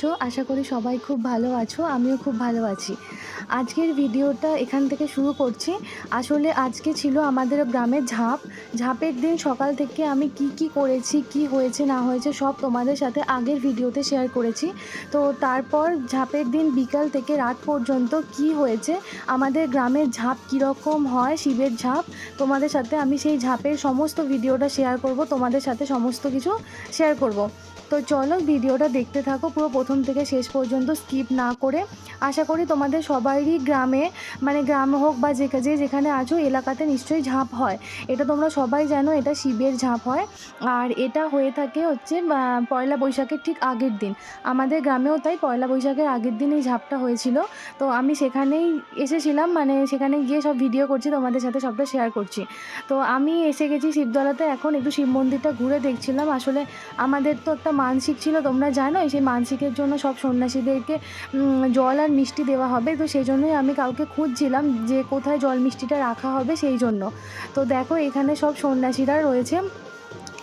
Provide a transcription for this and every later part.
আছো? আশা করি সবাই খুব ভালো আছো, আমিও খুব ভালো আছি। আজকের ভিডিওটা এখান থেকে শুরু করছি। আসলে আজকে ছিল আমাদের গ্রামের ঝাঁপ। ঝাঁপের দিন সকাল থেকে আমি কি কি করেছি, কি হয়েছে, না হয়েছে সব তোমাদের সাথে আগের ভিডিওতে শেয়ার করেছি। তো তারপর ঝাঁপের দিন বিকাল থেকে রাত পর্যন্ত কি হয়েছে, আমাদের গ্রামের ঝাঁপ কীরকম হয়, শিবের ঝাঁপ, তোমাদের সাথে আমি সেই ঝাঁপের সমস্ত ভিডিওটা শেয়ার করব, তোমাদের সাথে সমস্ত কিছু শেয়ার করব। তো চলো ভিডিওটা দেখতে থাকো, পুরো প্রথম থেকে শেষ পর্যন্ত স্কিপ না করে। আশা করি তোমাদের সবারই গ্রামে মানে গ্রাম হোক বা যে যে যেখানে আছো, এলাকাতে নিশ্চয়ই ঝাঁপ হয়। এটা তোমরা সবাই জানো, এটা শিবের ঝাঁপ হয়। আর এটা হয়ে থাকে হচ্ছে পয়লা বৈশাখের ঠিক আগের দিন। আমাদের গ্রামেও তাই পয়লা বৈশাখের আগের দিন এই ঝাঁপটা হয়েছিল। তো আমি সেখানেই এসেছিলাম মানে সেখানে গিয়ে সব ভিডিও করছি, তোমাদের সাথে সবটা শেয়ার করছি। তো আমি এসে গেছি শিবদলাতে, এখন একটু শিব মন্দিরটা ঘুরে দেখছিলাম। আসলে আমাদের তো একটা মানসিক ছিল, তোমরা জানো সেই মানসিকের জন্য সব সন্ন্যাসীদেরকে জল আর মিষ্টি দেওয়া হবে। তো সেই জন্যই আমি কাউকে খুঁজছিলাম যে কোথায় জল মিষ্টিটা রাখা হবে সেই জন্য। তো দেখো, এখানে সব সন্ন্যাসীরা রয়েছে।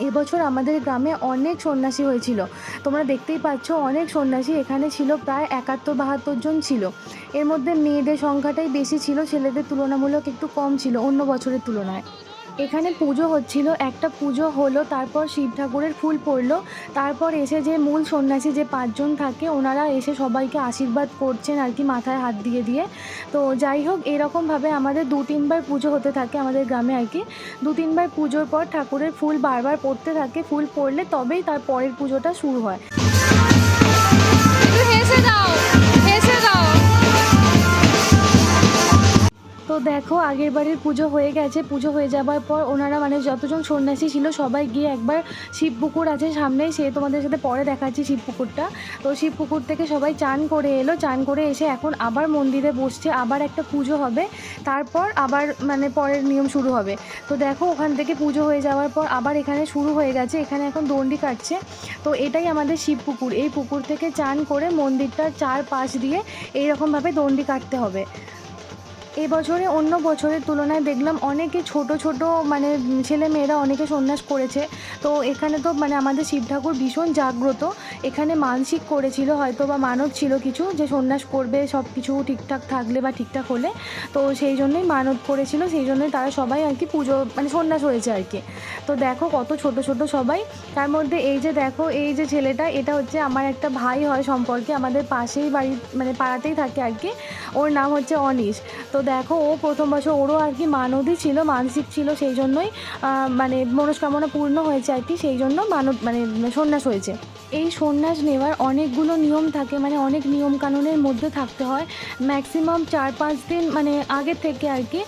এবছর আমাদের গ্রামে অনেক সন্ন্যাসী হয়েছিল। তোমরা দেখতেই পাচ্ছ, অনেক সন্ন্যাসী এখানে ছিল, প্রায় একাত্তর বাহাত্তর জন ছিল। এর মধ্যে মেয়েদের সংখ্যাটাই বেশি ছিল, ছেলেদের তুলনামূলক একটু কম ছিল, অন্য বছরের তুলনায়। এখানে পুজো হচ্ছিল, একটা পুজো হলো, তারপর শিব ঠাকুরের ফুল পড়ল, তারপর এসে যে মূল সন্ন্যাসী যে পাঁচজন থাকে, ওনারা এসে সবাইকে আশীর্বাদ করছেন আর কি মাথায় হাত দিয়ে দিয়ে। তো যাই হোক, এরকমভাবে আমাদের দু তিনবার পুজো হতে থাকে আমাদের গ্রামে আর কি। দু তিনবার পুজোর পর ঠাকুরের ফুল বারবার পড়তে থাকে, ফুল পড়লে তবেই তার পরের পুজোটা শুরু হয়। দাও। তো দেখো, আগের বারের পুজো হয়ে গেছে। পুজো হয়ে যাবার পর ওনারা মানে যতজন সন্ন্যাসী ছিল, সবাই গিয়ে একবার শিব পুকুর আছে সামনেই। সে তোমাদের সাথে পরে দেখাচ্ছি শিব পুকুরটা। তো শিব পুকুর থেকে সবাই চান করে এলো। চান করে এসে এখন আবার মন্দিরে বসছে। আবার একটা পুজো হবে। তারপর আবার মানে পরের নিয়ম শুরু হবে। তো দেখো, ওখান থেকে পুজো হয়ে যাওয়ার পর আবার এখানে শুরু হয়ে গেছে। এখানে এখন দণ্ডি কাটছে। তো এটাই আমাদের শিব পুকুর। এই পুকুর থেকে চান করে মন্দিরটার চার পাশ দিয়ে এইরকমভাবে দণ্ডি কাটতে হবে। এবছরে অন্য বছরের তুলনায় দেখলাম অনেকে ছোট ছোট মানে ছেলে মেয়েরা অনেকে সন্ন্যাস করেছে। তো এখানে তো মানে আমাদের শিব ঠাকুর ভীষণ জাগ্রত। এখানে মানসিক করেছিল হয়তো বা মানব ছিল কিছু যে সন্ন্যাস করবে সব কিছু ঠিকঠাক থাকলে বা ঠিকঠাক হলে। তো সেই জন্যই মানত করেছিল, সেই জন্যই তারা সবাই আর কি পুজো মানে সন্ন্যাস হয়েছে আর কি। তো দেখো কত ছোট ছোট সবাই। তার মধ্যে এই যে দেখো, এই যে ছেলেটা, এটা হচ্ছে আমার একটা ভাই হয় সম্পর্কে, আমাদের পাশেই বাড়ি মানে পাড়াতেই থাকে আর কি। ওর নাম হচ্ছে অনিশ। তো দেখো, ও প্রথম বছর ওরও আর কি মানদই ছিল, মানসিক ছিল সেই জন্যই মানে মনস্কামনা পূর্ণ হয়েছে আর কি, সেই জন্য মানব মানে সন্ন্যাস হয়েছে। এই সন্ন্যাস নেওয়ার অনেকগুলো নিয়ম থাকে মানে অনেক নিয়ম কানুনের মধ্যে থাকতে হয়। ম্যাক্সিমাম চার পাঁচ দিন মানে আগে থেকে আর কি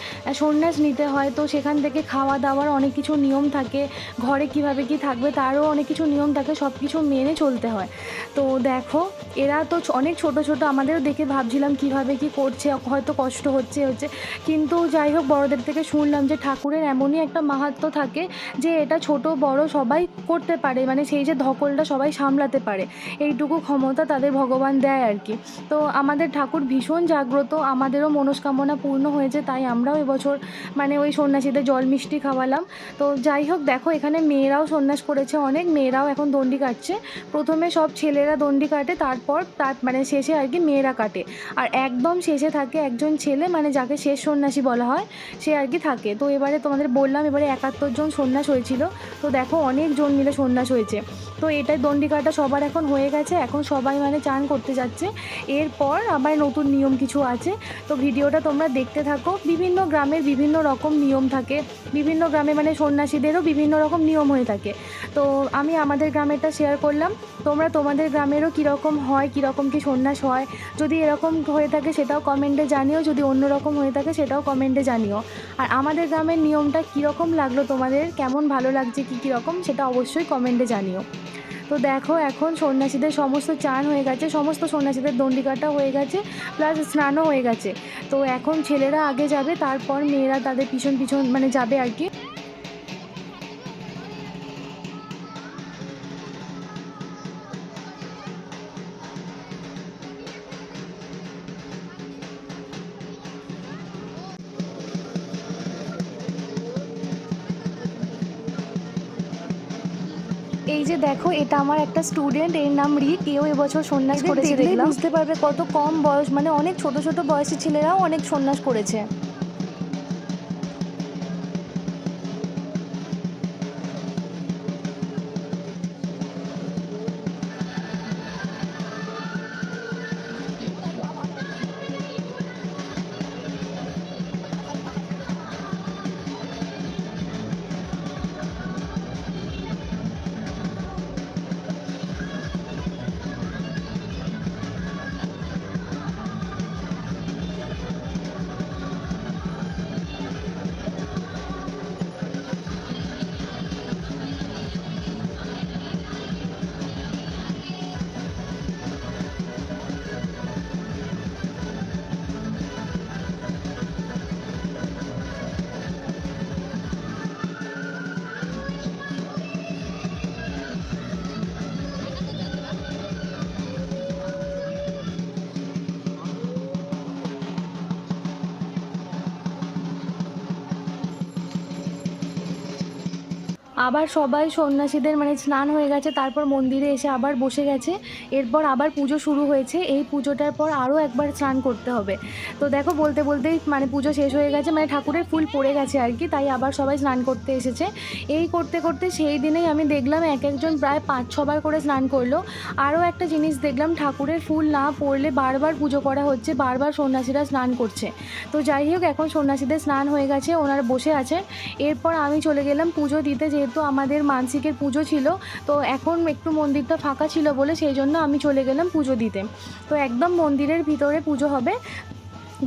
সন্ন্যাস নিতে হয়। তো সেখান থেকে খাওয়া দাওয়ার অনেক কিছু নিয়ম থাকে, ঘরে কীভাবে কি থাকবে তারও অনেক কিছু নিয়ম থাকে, সব কিছু মেনে চলতে হয়। তো দেখো, এরা তো অনেক ছোট ছোট, আমাদেরও দেখে ভাবছিলাম কীভাবে কি করছে, হয়তো কষ্ট হচ্ছে হচ্ছে। কিন্তু যাই হোক, বড়দের থেকে শুনলাম যে ঠাকুরের এমনই একটা মাহাত্ম্য থাকে যে এটা ছোট, বড় সবাই করতে পারে। মানে সেই যে ধকলটা সবাই সামলাতে পারে। এইটুকু ক্ষমতা তাদের ভগবান দেয় আর কি। তো আমাদের ঠাকুর ভীষণ জাগ্রত। আমাদেরও মনস্কামনা পূর্ণ হয়েছে, তাই আমরাও এবছর মানে ওই সন্ন্যাসীদের জল মিষ্টি খাওয়ালাম। তো যাই হোক, দেখো এখানে মেয়েরাও সন্ন্যাস করেছে অনেক। মেয়েরাও এখন দণ্ডি কাটছে। প্রথমে সব ছেলেরা দণ্ডি কাটে, তারপর তার মানে শেষে আর কি মেয়েরা কাটে। আর একদম শেষে থাকে একজন ছেলে মানে যাকে শেষ সন্ন্যাসী বলা হয়, সে আর কি থাকে। তো এবারে তোমাদের বললাম, এবারে একাত্তর জন সন্ন্যাস হয়েছিল। তো দেখো, অনেক জন মিলে সন্ন্যাস হয়েছে। তো এটাই দণ্ডিকাটা সবার এখন হয়ে গেছে। এখন সবাই মানে চান করতে যাচ্ছে। এরপর আবার নতুন নিয়ম কিছু আছে। তো ভিডিওটা তোমরা দেখতে থাকো। বিভিন্ন গ্রামের বিভিন্ন রকম নিয়ম থাকে। বিভিন্ন গ্রামে মানে সন্ন্যাসীদেরও বিভিন্ন রকম নিয়ম হয়ে থাকে। তো আমি আমাদের গ্রামেরটা শেয়ার করলাম। তোমরা তোমাদের গ্রামেরও কীরকম হয়, কীরকম কি সন্ন্যাস হয়? যদি এরকম হয়ে থাকে, সেটাও কমেন্টে জানিও। যদি অন্য রকম হয়ে থাকে সেটাও কমেন্টে জানিও। আর আমাদের গ্রামের নিয়মটা কীরকম লাগল তোমাদের? কেমন ভালো লাগছে? কী কীরকম? সেটা অবশ্যই কমেন্টে জানিও। তো দেখো এখন সন্ন্যাসীদের সমস্ত চান হয়ে গেছে, সমস্ত সন্ন্যাসীদের দণ্ডিকাটা হয়ে গেছে, প্লাস স্নানও হয়ে গেছে। তো এখন ছেলেরা আগে যাবে, তারপর মেয়েরা তাদের পিছন পিছন মানে যাবে আর কি। এই যে দেখো এটা আমার একটা স্টুডেন্ট এর নাম রিক কেউ এবছর সন্ন্যাস করেছে দেখলাম। বুঝতে পারবে কত কম বয়স মানে অনেক ছোট ছোট বয়সী ছেলেরাও অনেক সন্ন্যাস করেছে। আবার সবাই সন্ন্যাসীদের মানে স্নান হয়ে গেছে, তারপর মন্দিরে এসে আবার বসে গেছে। এরপর আবার পুজো শুরু হয়েছে, এই পুজোটার পর আরও একবার স্নান করতে হবে। তো দেখো বলতে বলতেই মানে পুজো শেষ হয়ে গেছে মানে ঠাকুরের ফুল পড়ে গেছে আর কি, তাই আবার সবাই স্নান করতে এসেছে। এই করতে করতে সেই দিনেই আমি দেখলাম এক একজন প্রায় পাঁচ ছবার করে স্নান করল। আরও একটা জিনিস দেখলাম, ঠাকুরের ফুল না পড়লে বারবার পুজো করা হচ্ছে, বারবার সন্ন্যাসীরা স্নান করছে। তো যাই হোক, এখন সন্ন্যাসীদের স্নান হয়ে গেছে, ওনারা বসে আছেন। এরপর আমি চলে গেলাম পুজো দিতে, যেহেতু আমাদের মানসিকের পুজো ছিল, তো এখন একটু মন্দিরটা ফাঁকা ছিল বলে সেই জন্য আমি চলে গেলাম পুজো দিতে। তো একদম মন্দিরের ভিতরে পুজো হবে।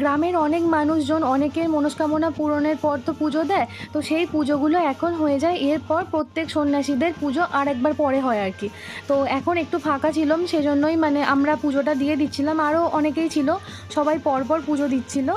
গ্রামের অনেক মানুষজন অনেকের মনস্কামনা পূরণের পর তো পুজো দেয়, তো সেই পুজোগুলো এখন হয়ে যায়। এরপর প্রত্যেক সন্ন্যাসীদের পুজো আর একবার পরে হয় আর কি। তো এখন একটু ফাঁকা ছিলাম, সেজন্যই মানে আমরা পুজোটা দিয়ে দিচ্ছিলাম। আরও অনেকেই ছিল, সবাই পরপর পুজো দিচ্ছিল।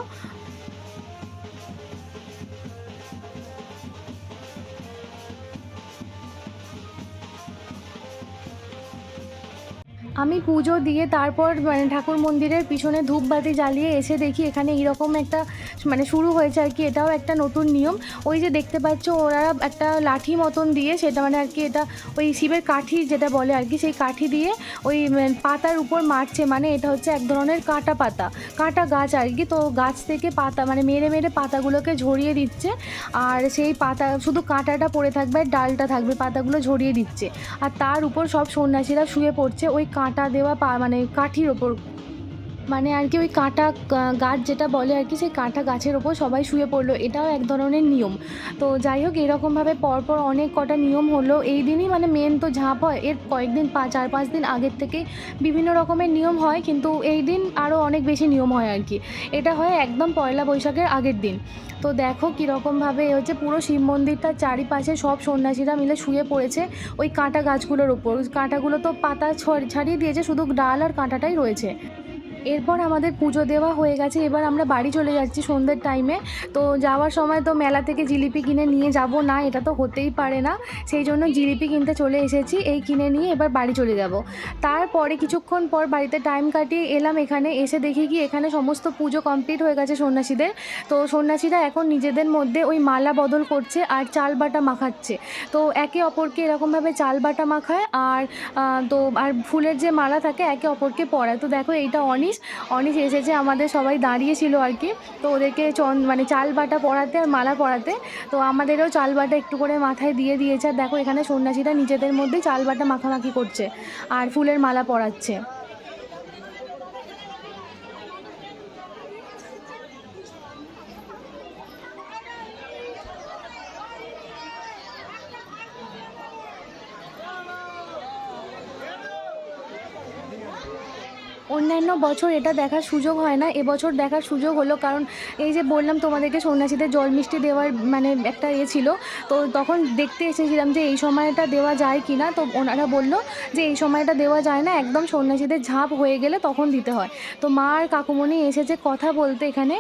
আমি পুজো দিয়ে তারপর মানে ঠাকুর মন্দিরের পিছনে ধূপবাতি জ্বালিয়ে এসে দেখি এখানে এরকম একটা মানে শুরু হয়েছে আর কি। এটাও একটা নতুন নিয়ম। ওই যে দেখতে পাচ্ছ, ওরা একটা লাঠি মতন দিয়ে সেটা মানে আর কি এটা ওই শিবের কাঠি যেটা বলে আর কি, সেই কাঠি দিয়ে ওই পাতার উপর মারছে। মানে এটা হচ্ছে এক ধরনের কাঁটা পাতা, কাঁটা গাছ আর কি। তো গাছ থেকে পাতা মানে মেরে মেরে পাতাগুলোকে ঝরিয়ে দিচ্ছে। আর সেই পাতা, শুধু কাঁটাটা পড়ে থাকবে আর ডালটা থাকবে, পাতাগুলো ঝরিয়ে দিচ্ছে। আর তার উপর সব সন্ন্যাসীরা শুয়ে পড়ছে। ওই কাঁটা দেওয়া পা মানে কাঠির ওপর মানে আর কি ওই কাঁটা গাছ যেটা বলে আর কি, সেই কাঁটা গাছের ওপর সবাই শুয়ে পড়ল। এটাও এক ধরনের নিয়ম। তো যাই হোক, এরকমভাবে পরপর অনেক কটা নিয়ম হলো। এই দিনই মানে মেন তো ঝাঁপ হয়। এর কয়েকদিন পা, চার, পাঁচ দিন আগের থেকে বিভিন্ন রকমের নিয়ম হয়। কিন্তু এই দিন আরও অনেক বেশি নিয়ম হয় আর কি। এটা হয় একদম পয়লা বৈশাখের আগের দিন। তো দেখো কীরকমভাবে হচ্ছে পুরো শিব মন্দিরটার চারিপাশে সব সন্ন্যাসীরা মিলে শুয়ে পড়েছে ওই কাঁটা গাছগুলোর ওপর। কাঁটাগুলো তো পাতা ছড়- ছাড়িয়ে দিয়েছে। শুধু ডাল আর কাঁটাটাই রয়েছে। এরপর আমাদের পুজো দেওয়া হয়ে গেছে। এবার আমরা বাড়ি চলে যাচ্ছি সন্ধ্যের টাইমে তো যাওয়ার সময় তো মেলা থেকে জিলিপি কিনে নিয়ে যাব না, এটা তো হতেই পারে না। সেই জন্য জিলিপি কিনতে চলে এসেছি, এই কিনে নিয়ে এবার বাড়ি চলে যাব। তারপরে কিছুক্ষণ পর বাড়িতে টাইম কাটিয়ে এলাম এখানে, এসে দেখি কি এখানে সমস্ত পুজো কমপ্লিট হয়ে গেছে সন্ন্যাসীদের। তো সন্ন্যাসীরা এখন নিজেদের মধ্যে ওই মালা বদল করছে আর চাল বাটা মাখাচ্ছে। তো একে অপরকে এরকমভাবে চাল বাটা মাখায় আর তো আর ফুলের যে মালা থাকে একে অপরকে পরায়। তো দেখো এইটা অনিশ অনিশ এসেছে, আমাদের সবাই দাঁড়িয়েছিল আর কি। তো ওদেরকে চন মানে চাল বাটা পড়াতে আর মালা পড়াতে। তো আমাদেরও চাল বাটা একটু করে মাথায় দিয়ে দিয়েছে। আর দেখো এখানে সন্ন্যাসীরা নিজেদের মধ্যে চাল বাটা মাখামাখি করছে আর ফুলের মালা পরাচ্ছে। অন্যান্য বছর এটা দেখার সুযোগ হয় না, এবছর দেখার সুযোগ হলো কারণ এই যে বললাম তোমাদেরকে সন্ন্যাসীদের জল মিষ্টি দেওয়ার মানে একটা ইয়ে ছিল, তো তখন দেখতে এসেছিলাম যে এই সময়টা দেওয়া যায় কি না, তো ওনারা বলল যে এই সময়টা দেওয়া যায় না, একদম সন্ন্যাসীদের ঝাঁপ হয়ে গেলে তখন দিতে হয়। তো মা আর কাকুমণি এসেছে কথা বলতে এখানে,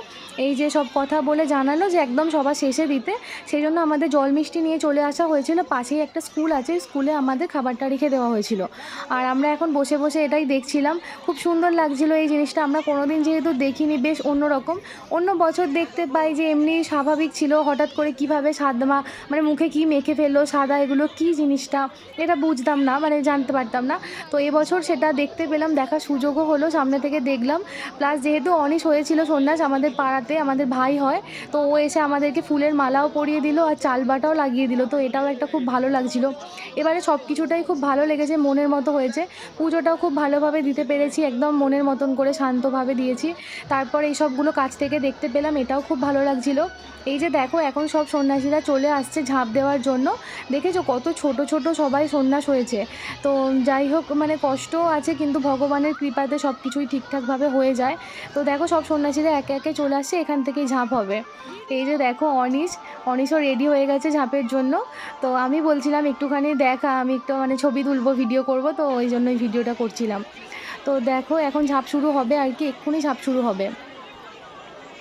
এই যে সব কথা বলে জানালো যে একদম সবার শেষে দিতে, সেই জন্য আমাদের জল মিষ্টি নিয়ে চলে আসা হয়েছিল, পাশেই একটা স্কুল আছে, স্কুলে আমাদের খাবারটা রেখে দেওয়া হয়েছিল। আর আমরা এখন বসে বসে এটাই দেখছিলাম, খুব সুন্দর সুন্দর লাগছিল এই জিনিসটা। আমরা কোনোদিন যেহেতু দেখিনি, বেশ অন্যরকম। অন্য বছর দেখতে পাই যে এমনি স্বাভাবিক ছিল হঠাৎ করে কীভাবে সাদমা মানে মুখে কি মেখে ফেলল, সাদা এগুলো, কি জিনিসটা? এটা বুঝতাম না মানে জানতে পারতাম না। তো এবছর সেটা দেখতে পেলাম, দেখার সুযোগও হলো, সামনে থেকে দেখলাম। প্লাস যেহেতু অনিশ হয়েছিল সন্ন্যাস, আমাদের পাড়াতে আমাদের ভাই হয়, তো ও এসে আমাদেরকে ফুলের মালাও পরিয়ে দিল আর চালবাটাও লাগিয়ে দিল। তো এটাও একটা খুব ভালো লাগছিল। এবারে সব কিছুটাই খুব ভালো লেগেছে, মনের মতো হয়েছে। পুজোটাও খুব ভালোভাবে দিতে পেরেছি, একদম মনের মতন করে শান্তভাবে দিয়েছি। তারপর এই সবগুলো কাছ থেকে দেখতে পেলাম, এটাও খুব ভালো লাগছিল। এই যে দেখো, এখন সব সন্ন্যাসীরা চলে আসছে ঝাঁপ দেওয়ার জন্য। দেখেছ কত ছোট ছোট সবাই সন্ন্যাস হয়েছে। তো যাই হোক মানে কষ্ট আছে, কিন্তু ভগবানের কৃপাতে সব কিছুই ঠিকঠাকভাবে হয়ে যায়। তো দেখো সব সন্ন্যাসীরা একে একে চলে আসছে, এখান থেকেই ঝাঁপ হবে। এই যে দেখো অনিশ, অনিশও রেডি হয়ে গেছে ঝাঁপের জন্য। তো আমি বলছিলাম একটুখানি দেখা, আমি একটু মানে ছবি তুলবো ভিডিও করব, তো ওই জন্যই ভিডিওটা করছিলাম। তো দেখো এখন ঝাঁপ শুরু হবে আর কি এক্ষুনি ঝাঁপ শুরু হবে।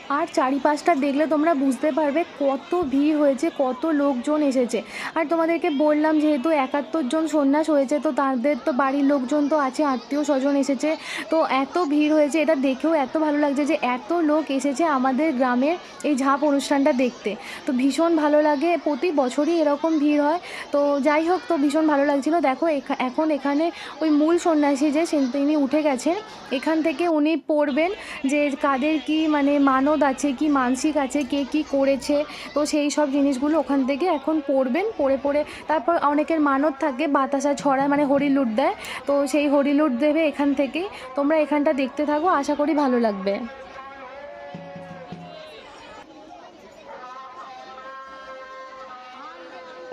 আর চারিপাশটা দেখলে তোমরা বুঝতে পারবে কত ভিড় হয়েছে, কত লোকজন এসেছে। আর তোমাদেরকে বললাম, যেহেতু একাত্তর জন সন্ন্যাস হয়েছে, তো তাদের তো বাড়ির লোকজন তো আছে, আত্মীয় স্বজন এসেছে। তো এত ভিড় হয়েছে, এটা দেখেও এত ভালো লাগছে যে এত লোক এসেছে আমাদের গ্রামের এই ঝাঁপ অনুষ্ঠানটা দেখতে। তো ভীষণ ভালো লাগে, প্রতি বছরই এরকম ভিড় হয়। তো যাই হোক, তো ভীষণ ভালো লাগছিল। দেখো, এখা- এখন এখানে ওই মূল সন্ন্যাসী যে তিনি উঠে গেছেন। এখান থেকে উনি পড়বেন যে, কাদের কি মানে মানত আছে কি মানসিক আছে, কে কি করেছে, তো সেই সব জিনিসগুলো ওখান থেকে এখন পড়বেন, পড়ে পড়ে তারপর অনেকের মানত থাকে, বাতাসা ছড়ায় মানে হরিলুট দেয়, তো সেই হরিলুট দেবে এখান থেকেই, তোমরা এখানটা দেখতে থাকো, আশা করি ভালো লাগবে।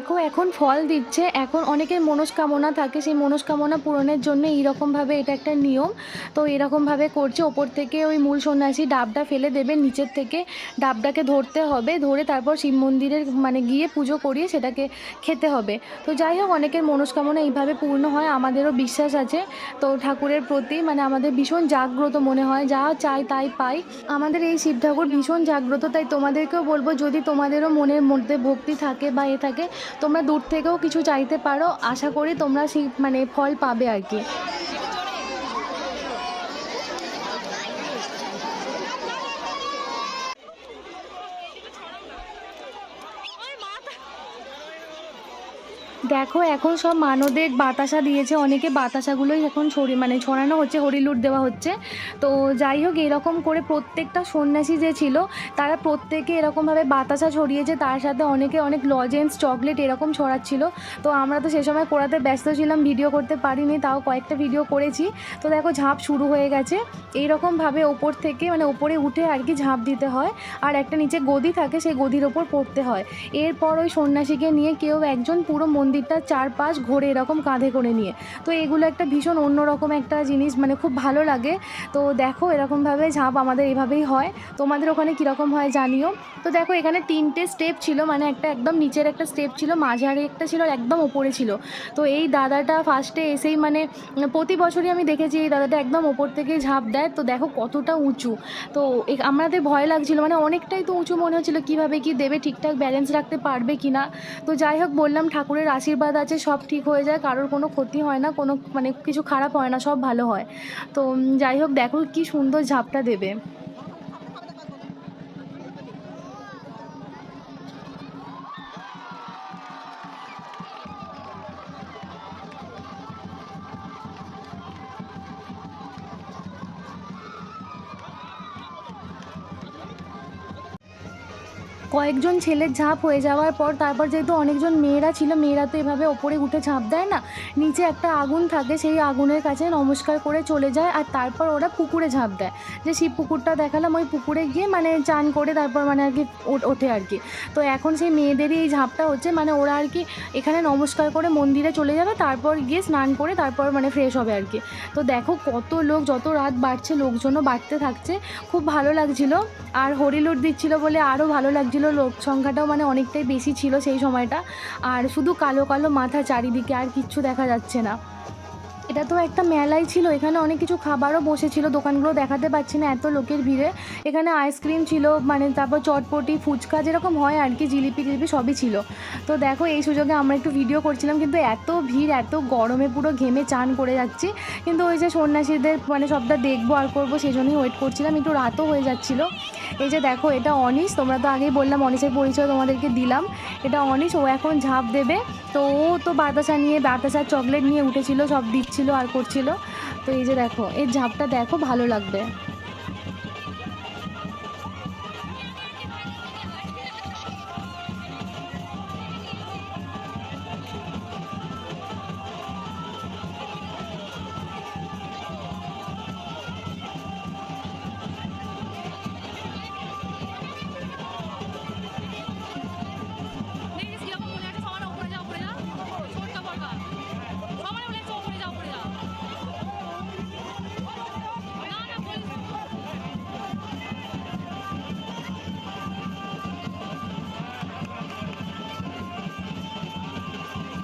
দেখো, এখন ফল দিচ্ছে, এখন অনেকের মনস্কামনা থাকে, সেই মনস্কামনা পূরণের জন্য এইরকমভাবে এটা একটা নিয়ম। তো এরকমভাবে করছে, ওপর থেকে ওই মূল সন্ন্যাসী ডাবটা ফেলে দেবে, নিচের থেকে ডাবটাকে ধরতে হবে, ধরে তারপর শিব মন্দিরের মানে গিয়ে পুজো করিয়ে সেটাকে খেতে হবে। তো যাই হোক, অনেকের মনস্কামনা এইভাবে পূর্ণ হয়, আমাদেরও বিশ্বাস আছে। তো ঠাকুরের প্রতি মানে আমাদের ভীষণ জাগ্রত মনে হয়, যা চাই তাই পাই। আমাদের এই শিব ঠাকুর ভীষণ জাগ্রত, তাই তোমাদেরকেও বলব, যদি তোমাদেরও মনের মধ্যে ভক্তি থাকে বা এ থাকে তোমরা দূর থেকেও কিছু চাইতে পারো। আশা করি তোমরা সেই মানে ফল পাবে আর কি। দেখো, এখন সব মানদের বাতাসা দিয়েছে। অনেকে বাতাসাগুলোই এখন ছড়ি মানে ছড়ানো হচ্ছে, হরিলুট দেওয়া হচ্ছে। তো যাই হোক, এরকম করে প্রত্যেকটা সন্ন্যাসী যে ছিল, তারা প্রত্যেকে এরকমভাবে বাতাসা ছড়িয়েছে। তার সাথে অনেকে অনেক লজেন্স চকলেট এরকম ছড়াচ্ছিল। তো আমরা তো সে সময় করাতে ব্যস্ত ছিলাম, ভিডিও করতে পারিনি, তাও কয়েকটা ভিডিও করেছি। তো দেখো, ঝাঁপ শুরু হয়ে গেছে। এইরকমভাবে ওপর থেকে মানে ওপরে উঠে আর কি ঝাঁপ দিতে হয়। আর একটা নিচে গদি থাকে, সেই গদির ওপর পড়তে হয়। এরপর ওই সন্ন্যাসীকে নিয়ে কেউ একজন পুরো মন্দিরটা চারপাশ ঘোরে এরকম কাঁধে করে নিয়ে। তো এগুলো একটা ভীষণ অন্যরকম একটা জিনিস মানে খুব ভালো লাগে। তো দেখো এরকমভাবে ঝাঁপ আমাদের এভাবেই হয়। তোমাদের ওখানে কীরকম হয় জানিও। তো দেখো এখানে তিনটে স্টেপ ছিল মানে একটা একদম নিচের একটা স্টেপ ছিল, মাঝারে একটা ছিল, আর একদম ওপরে ছিল। তো এই দাদাটা ফার্স্টে এসেই মানে প্রতি বছরই আমি দেখেছি এই দাদাটা একদম ওপর থেকে ঝাঁপ দেয়। তো দেখো কতটা উঁচু। তো আমাদের ভয় লাগছিল মানে অনেকটাই তো উঁচু মনে হচ্ছিল, কীভাবে কি দেবে, ঠিকঠাক ব্যালেন্স রাখতে পারবে কি না তো যাই হোক, বললাম ঠাকুরের আশীর্বাদ আছে, সব ঠিক হয়ে যায়, কারোর কোনো ক্ষতি হয় না, কোনো মানে কিছু খারাপ হয় না, সব ভালো হয়। তো যাই হোক, দেখো কি সুন্দর ঝাপটা দেবে। কয়েকজন ছেলের ঝাঁপ হয়ে যাওয়ার পর তারপর যেহেতু অনেকজন মেয়েরা ছিল, মেয়েরা তো এভাবে ওপরে উঠে ঝাঁপ দেয় না। নিচে একটা আগুন থাকে, সেই আগুনের কাছে নমস্কার করে চলে যায় আর তারপর ওরা পুকুরে ঝাঁপ দেয়। যে শিব পুকুরটা দেখালাম, ওই পুকুরে গিয়ে মানে চান করে তারপর মানে আর কি ওঠে আর কি। তো এখন সেই মেয়েদেরই এই ঝাঁপটা হচ্ছে মানে ওরা আর কি এখানে নমস্কার করে মন্দিরে চলে যাবে, তারপর গিয়ে স্নান করে তারপর মানে ফ্রেশ হবে আর কি। তো দেখো কত লোক, যত রাত বাড়ছে, লোকজনও বাড়তে থাকছে। খুব ভালো লাগছিল। আর হরিলুট দিচ্ছিল বলে আরও ভালো লাগছিল। লোক সংখ্যাটাও মানে অনেকটাই বেশি ছিল সেই সময়টা। আর শুধু কালো কালো মাথা চারিদিকে আর কিচ্ছু দেখা যাচ্ছে না। এটা তো একটা মেলাই ছিল, এখানে অনেক কিছু খাবারও বসেছিল, দোকানগুলো দেখাতে পাচ্ছি না এত লোকের ভিড়ে। এখানে আইসক্রিম ছিল মানে তারপর চটপটি, ফুচকা যেরকম হয় আর কি, জিলিপি টিলিপি সবই ছিল। তো দেখো, এই সুযোগে আমরা একটু ভিডিও করছিলাম, কিন্তু এত ভিড়, এত গরমে পুরো ঘেমে চান করে যাচ্ছি। কিন্তু ওই যে সন্ন্যাসীদের মানে সবটা দেখব আর করব, সেই জন্যই ওয়েট করছিলাম, একটু রাতও হয়ে যাচ্ছিল। এই যে দেখো, এটা অনিশ, তোমরা তো আগেই বললাম, অনিশের পরিচয় তোমাদেরকে দিলাম। এটা অনিশ, ও এখন ঝাঁপ দেবে। তো ও তো বাতাসা নিয়ে, বাতাসার চকলেট নিয়ে উঠেছিল, সব দিচ্ছিল আর করছিল। তো এই যে দেখো এর ঝাঁপটা দেখো, ভালো লাগবে।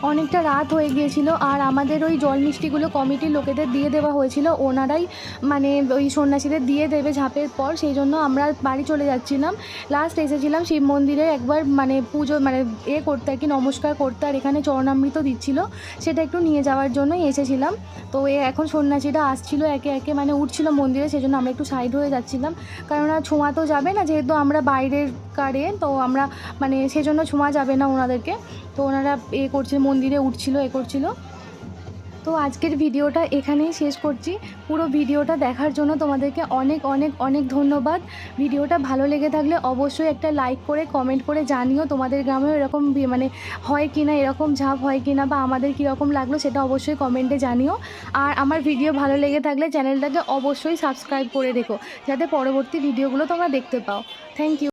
অনেকটা রাত হয়ে গিয়েছিল আর আমাদের ওই জল মিষ্টিগুলো কমিটির লোকেদের দিয়ে দেওয়া হয়েছিল। ওনারাই মানে ওই সন্ন্যাসীদের দিয়ে দেবে ঝাঁপের পর, সেই জন্য আমরা বাড়ি চলে যাচ্ছিলাম। লাস্ট এসেছিলাম শিব মন্দিরে একবার মানে পুজো মানে এ করতে আর কি, নমস্কার করতে আর এখানে চরণামৃত দিচ্ছিল। সেটা একটু নিয়ে যাওয়ার জন্যই এসেছিলাম। তো এ এখন সন্ন্যাসীরা আসছিল, একে একে মানে উঠছিল মন্দিরে, সেই জন্য আমরা একটু সাইড হয়ে যাচ্ছিলাম। কেননা ছোঁয়া তো যাবে না, যেহেতু আমরা বাইরের কারে তো আমরা মানে সেজন্য ছোঁয়া যাবে না ওনাদেরকে। তো ওনারা এ করছে, মন্দিরে উঠছিল, এ করছিল। তো আজকের ভিডিওটা এখানেই শেষ করছি। পুরো ভিডিওটা দেখার জন্য তোমাদেরকে অনেক অনেক অনেক ধন্যবাদ। ভিডিওটা ভালো লেগে থাকলে অবশ্যই একটা লাইক করে, কমেন্ট করে জানিও তোমাদের গ্রামেও এরকম মানে হয় কি না এরকম ঝাঁপ হয় কি না বা আমাদের কীরকম লাগল সেটা অবশ্যই কমেন্টে জানিও। আর আমার ভিডিও ভালো লেগে থাকলে চ্যানেলটাকে অবশ্যই সাবস্ক্রাইব করে রেখো, যাতে পরবর্তী ভিডিওগুলো তোমরা দেখতে পাও। Thank you.